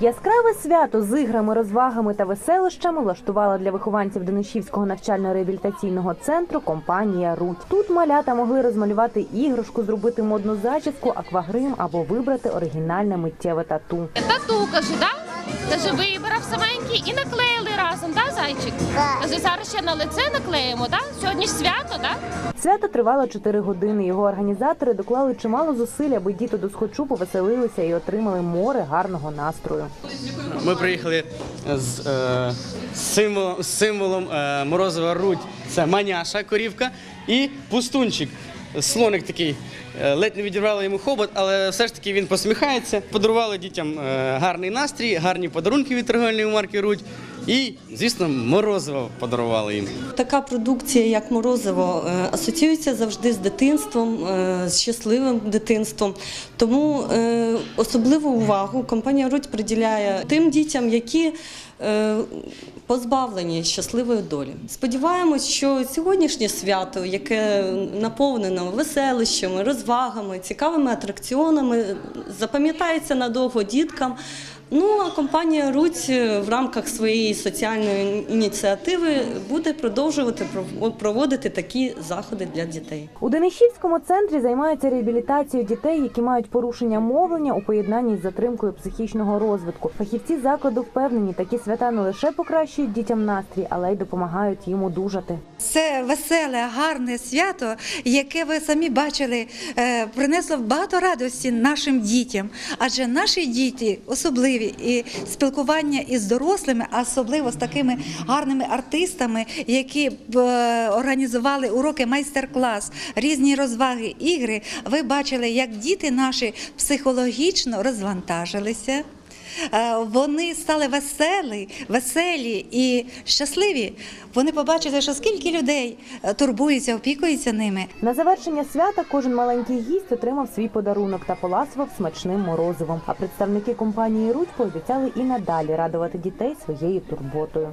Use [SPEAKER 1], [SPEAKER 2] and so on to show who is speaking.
[SPEAKER 1] Яскраве свято з іграми, розвагами та веселощами влаштувала для вихованців Денишівського навчально-реабілітаційного центру компанія Руть. Тут малята могли розмалювати іграшку, зробити модну зачіску, аквагрим або вибрати оригінальне миттєве тату.
[SPEAKER 2] Тату, каже, да? Каже, вибрав саменький і наклеїли разом, да, зайчик? Каже, зараз ще на лице наклеїмо, да? Сьогодні ж свято, да?
[SPEAKER 1] Свято тривало 4 години. Його організатори доклали чимало зусиль, аби діти до схочу повеселилися і отримали море гарного настрою.
[SPEAKER 3] Ми приїхали з е, символом, з символом е, Морозова Рудь. Це маняша корівка і пустунчик. Слоник такий. Е, Ледь не відірвали йому хобот, але все ж таки він посміхається. Подарували дітям е, гарний настрій, гарні подарунки від торговельної марки Рудь. І, звісно, морозиво подарували їм.
[SPEAKER 4] Така продукція, як морозиво, е, асоціюється завжди з дитинством, е, з щасливим дитинством. Тому е, особливу увагу компанія Рудь приділяє тим дітям, які позбавлені щасливої долі. Сподіваємось, що сьогоднішнє свято, яке наповнено веселищами, розвагами, цікавими атракціонами, запам'ятається надовго діткам. Ну а компанія Руть в рамках своєї соціальної ініціативи буде продовжувати проводити такі заходи для дітей.
[SPEAKER 1] У Денищівському центрі займаються реабілітацією дітей, які мають порушення мовлення у поєднанні з затримкою психічного розвитку. Фахівці закладу впевнені, такі свята не лише покращують дітям настрій, але й допомагають їм одужати.
[SPEAKER 5] Це веселе, гарне свято, яке ви самі бачили, е, принесло багато радості нашим дітям. Адже наші діти особливі і спілкування із дорослими, а особливо з такими гарними артистами, які е, організували уроки майстер-клас, різні розваги, ігри. Ви бачили, як діти наші психологічно розвантажилися. Е, Вони стали веселі, веселі і щасливі. Вони побачили, що скільки людей е, турбуються, опікуються ними.
[SPEAKER 1] На завершення свята кожен маленький гість отримав свій подарунок та поласував смачним морозивом. А представники компанії Руть пообіцяли і надалі радувати дітей своєю турботою.